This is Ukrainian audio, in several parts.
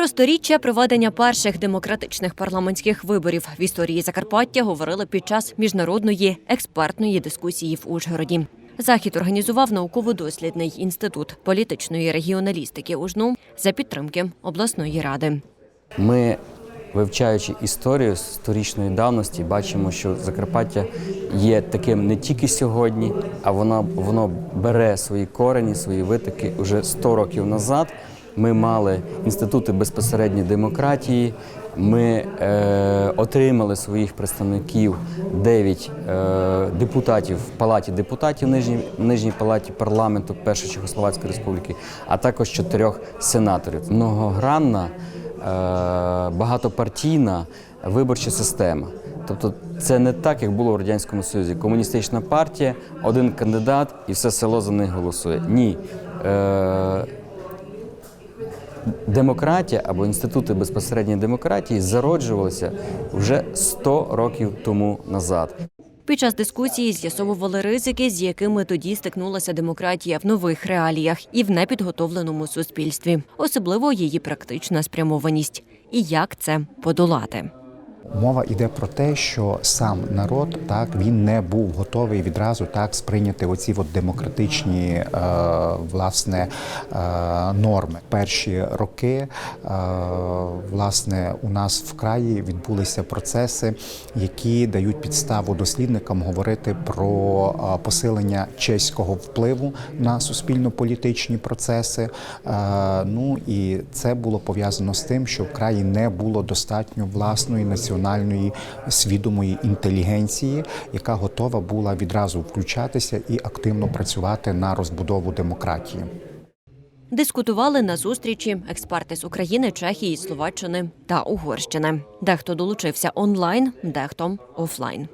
Про сторіччя проведення перших демократичних парламентських виборів в історії Закарпаття говорили під час міжнародної експертної дискусії в Ужгороді. Захід організував науково-дослідний інститут політичної регіоналістики УЖНУ за підтримки обласної ради. Ми, вивчаючи історію сторічної давності, бачимо, що Закарпаття є таким не тільки сьогодні, а воно, воно бере свої корені, свої витоки уже 100 років назад. Ми мали інститути безпосередньої демократії. Ми е, отримали своїх представників 9 е, депутатів в палаті депутатів Нижній, Нижній палаті парламенту Першої Чехословацької Республіки, а також чотирьох сенаторів. Многогранна е, багатопартійна виборча система. Тобто це не так, як було в Радянському Союзі. Комуністична партія, один кандидат і все село за них голосує. Ні. Е, Демократія або інститути безпосередньої демократії зароджувалися вже 100 років тому назад. Під час дискусії з'ясовували ризики, з якими тоді стикнулася демократія в нових реаліях і в непідготовленому суспільстві, особливо її практична спрямованість, і як це подолати. Мова йде про те, що сам народ так він не був готовий відразу так сприйняти оці от демократичні е, власне е, норми. Перші роки е, власне у нас в краї відбулися процеси, які дають підставу дослідникам говорити про е, посилення чеського впливу на суспільно-політичні процеси. Е, ну і це було пов'язано з тим, що в краї не було достатньо власної національної свідомої інтелігенції, яка готова була відразу включатися і активно працювати на розбудову демократії. Дискутували на зустрічі експерти з України, Чехії, Словаччини та Угорщини. Дехто долучився онлайн, дехто офлайн.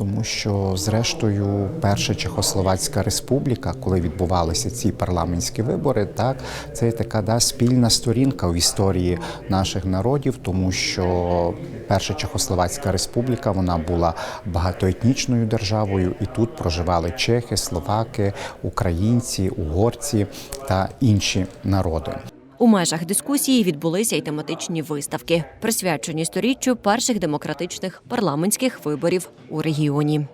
Тому що, зрештою, перша Чехословацька республіка, коли відбувалися ці парламентські вибори, так це така да, спільна сторінка в історії наших народів, тому що перша Чехословацька республіка вона була багатоетнічною державою, і тут проживали чехи, словаки, українці, угорці та інші народи. У межах дискусії відбулися й тематичні виставки, присвячені сторіччю перших демократичних парламентських виборів у регіоні.